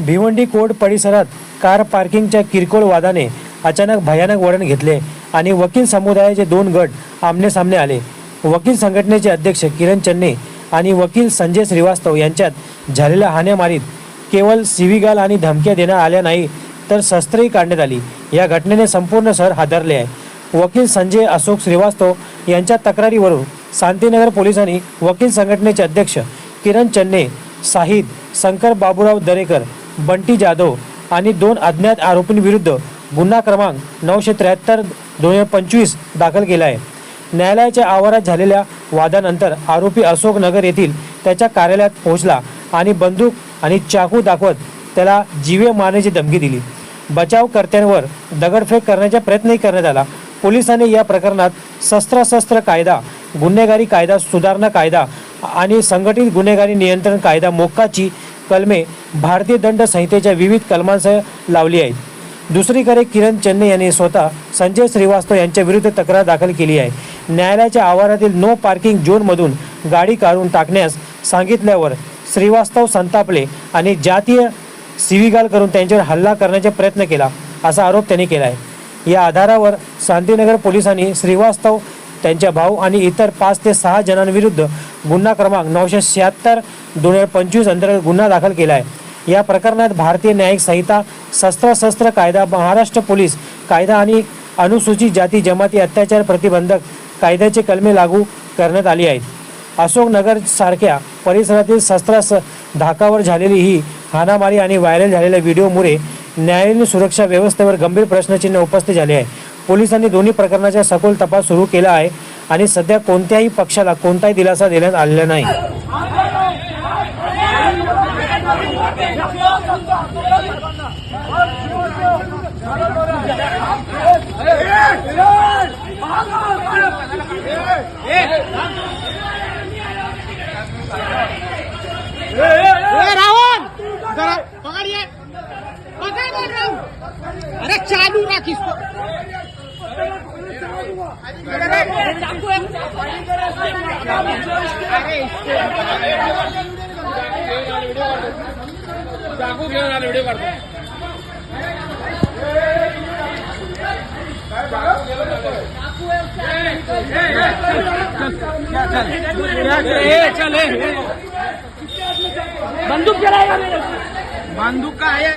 Bhiwandi court परिसरात car पार्किंगच्या किरकोळ वादाने अचानक भयानक वळण घेतले आणि वकील समुदायाचे दोन गट आमनेसामने आले. वकील संघटनेचे अध्यक्ष किरण चन्ने आणि वकील संजय श्रीवास्तव यांच्यात झालेल्या हाण्यामारीत केवळ सिविगाल आणि धमक्या देण्यात आल्या नाही तर शस्त्रही काढण्यात आली. या घटनेने संपूर्ण शहर हादरले आहे. वकील संजय अशोक श्रीवास्तव यांच्या तक्रारीवरून शांतीनगर पोलिसांनी वकील संघटनेचे अध्यक्ष किरण चन्ने साहिद शंकर बाबूराव दरेकर बंटी जाधव आणि दोन अज्ञात आरोपींविरुद्ध गुन्हा क्रमांक नऊशे त्र्याहत्तर दोन हजार पंचवीस दाखल केला आहे. न्यायालयाच्या आवारात झालेल्या वादानंतर आरोपी अशोक नगर येथील त्याच्या कार्यालयात पोहोचला आणि बंदूक आणि चाकू दाखवत त्याला जीवे मारण्याची धमकी दिली. बचावकर्त्यांवर दगडफेक करण्याचा प्रयत्नही करण्यात आला. पोलिसांनी या प्रकरणात शस्त्रास्त्र कायदा गुन्हेगारी कायदा सुधारणा कायदा आणि संघटित गुन्हेगारी नियंत्रण कायदा मोक्काची कलमे भारतीय दंड संहितेच्या विविध कलमांसह लावली आहेत. दुसरीकडे किरण चेन्नई यांनी स्वतः संजय श्रीवास्तव यांच्या विरुद्ध तक्रार दाखल केली आहे. न्यायालयाच्या आवारातील नो पार्किंग झोनमधून गाडी काढून टाकण्यास सांगितल्यावर श्रीवास्तव संतापले आणि जातीय सिविगाल करून त्यांच्यावर हल्ला करण्याचा प्रयत्न केला असा आरोप त्यांनी केला आहे. या आधारावर शांतीनगर पोलिसांनी श्रीवास्तव त्यांच्या भाऊ आणि इतर पाच ते सहा जणांविरुद्ध गुन्हा क्रमांक नऊशे शहात्तर दोन हजार पंचवीस अंतर्गत गुन्हा दाखल केला आहे. या प्रकरणात भारतीय न्यायिक संहिता शस्त्रशस्त्र कायदा महाराष्ट्र पोलीस कायदा आणि अनुसूचित जाती जमाती अत्याचार प्रतिबंधक कायद्याचे कलमे लागू करण्यात आली आहेत. अशोकनगरसारख्या परिसरातील शस्त्रास धाकावर झालेली ही हाणामारी आणि व्हायरल झालेल्या व्हिडिओमुळे न्यायालयीन सुरक्षा व्यवस्थेवर गंभीर प्रश्नचिन्ह उपस्थित झाले आहे. पोलिसांनी दोन्ही प्रकरणाचा सखोल तपास सुरू केला आहे आणि सध्या कोणत्याही पक्षाला कोणताही दिलासा देण्यात आलेला नाही. अरे चालू रख इसको चाकू घेऊन आले व्हिडिओ काढतो बंदूक चलाएगा बंदूक का है।